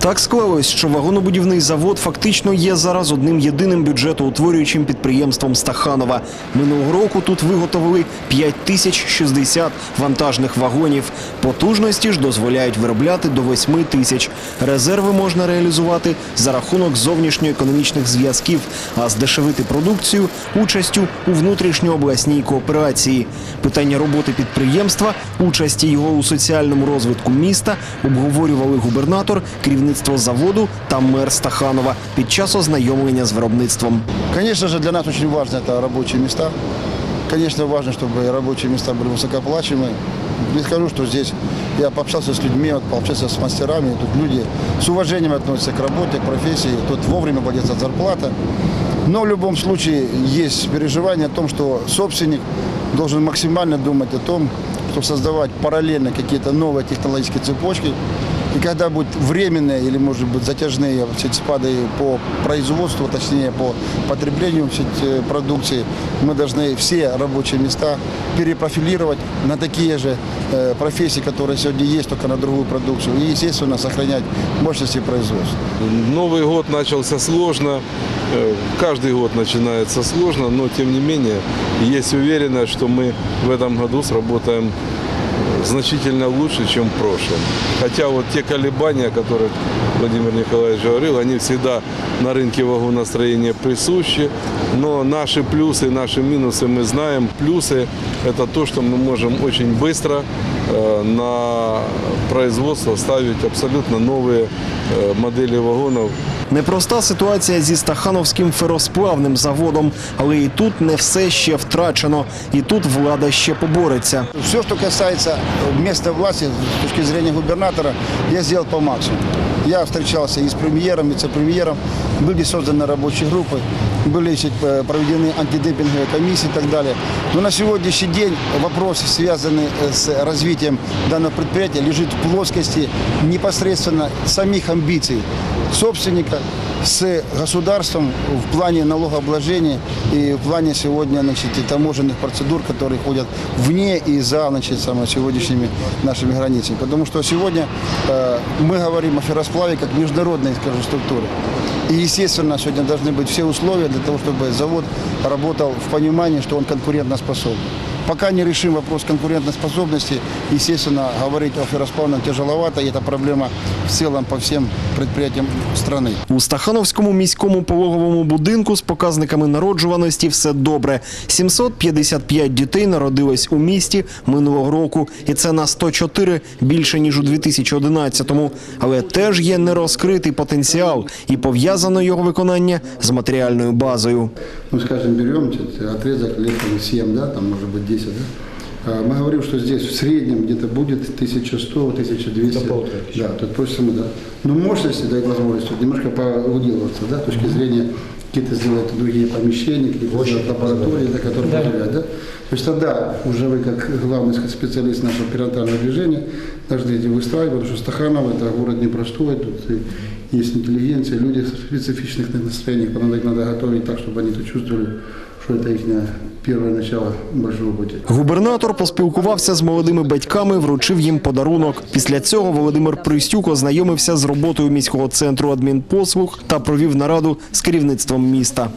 Так склалось, що вагонобудівний завод фактично є зараз одним єдиним бюджетоутворюючим підприємством Стаханова. Минулого року тут виготовили 5060 вантажних вагонів. Потужності ж дозволяють виробляти до 8 тисяч. Резерви можна реалізувати за рахунок зовнішньоекономічних зв'язків, а здешевити продукцію участю у внутрішньообласній кооперації. Питання роботи підприємства, участі його у соціальному розвитку міста обговорювали губернатор, керівництво заводу та мер Стаханова під час ознайомлення з виробництвом. Конечно же, для нас очень важно это рабочие места. Конечно, важно, чтобы рабочие места были высокооплачиваемые. Не скажу, что здесь я пообщался с людьми, пообщался с мастерами. Тут люди с уважением относятся к работе, к профессии. Тут вовремя платится зарплата. Но в любом случае есть переживание о том, что собственник должен максимально думать о том, чтобы создавать параллельно какие-то новые технологические цепочки. И когда будут временные или, может быть, затяжные все эти спады по производству, точнее, по потреблению всей этой продукции, мы должны все рабочие места перепрофилировать на такие же э, профессии, которые сегодня есть, только на другую продукцию. И, естественно, сохранять мощности производства. Новый год начался сложно, э, каждый год начинается сложно, но тем не менее есть уверенность, что мы в этом году сработаем э, значительно лучше, чем в прошлом. Хотя вот те колебания, о которых Владимир Николаевич говорил, они всегда на рынке вагоностроения присущи, но наши плюсы, наши минусы мы знаем. Плюсы – это то, что мы можем очень быстро э, на производство ставить абсолютно новые э, модели вагонов Непроста ситуація зі Стахановським феросплавним заводом, але і тут не все ще втрачено, і тут влада ще побореться. Все, что касается места власти с точки зрения губернатора, я сделал по максимуму. Я встречался и с премьером, и вице-премьером. Были созданы рабочие группы, были значит, э, проведены антидемпинговые комиссии и так далее. Но на сегодняшний день вопросы, связанные э, с развитием данного предприятия, лежит в плоскости непосредственно самих амбиций Собственника с государством в плане налогообложения и в плане сегодня значит, и таможенных процедур, которые ходят вне и за значит, самое, сегодняшними нашими границами. Потому что сегодня э, мы говорим о ферросплаве как международной скажем, структуре. И, естественно, сегодня должны быть все условия для того, чтобы завод работал в понимании, что он конкурентоспособен. Пока не решим вопрос конкурентоспособности, естественно, говорить о ферросплавном тяжеловато, и это проблема в целом по всем предприятиям страны. У Стахановському міському пологовому будинку з показниками народжуваності все добре. 755 дітей народилось у місті минулого року, і це на 104 більше ніж у 2011-му. Але теж є нерозкритий потенціал, і пов'язано його виконання з матеріальною базою. ну, скажем, берем этот отрезок лет там, 7, да, там, может быть, 10, да, А, Мы говорим, что здесь в среднем где-то будет 1100-1200. Да, тут просим, да. Но мощности дает возможность вот немножко поуделываться, да, с точки зрения какие-то сделать другие помещения, какие-то лаборатории, да, которые позволяют, да. То есть тогда уже вы, как главный специалист нашего перинатального движения, должны эти выстраивать, потому что Стаханов это город непростой, тут и есть интеллигенция, люди в специфичных настроениях, их надо готовить так, чтобы они это чувствовали, что це их перше начало большого пути. Губернатор поспілкувався з молодими батьками, вручив їм подарунок. Після цього Володимир Пристюк ознайомився з роботою міського центру адмінпослуг та провів нараду з керівництвом міста.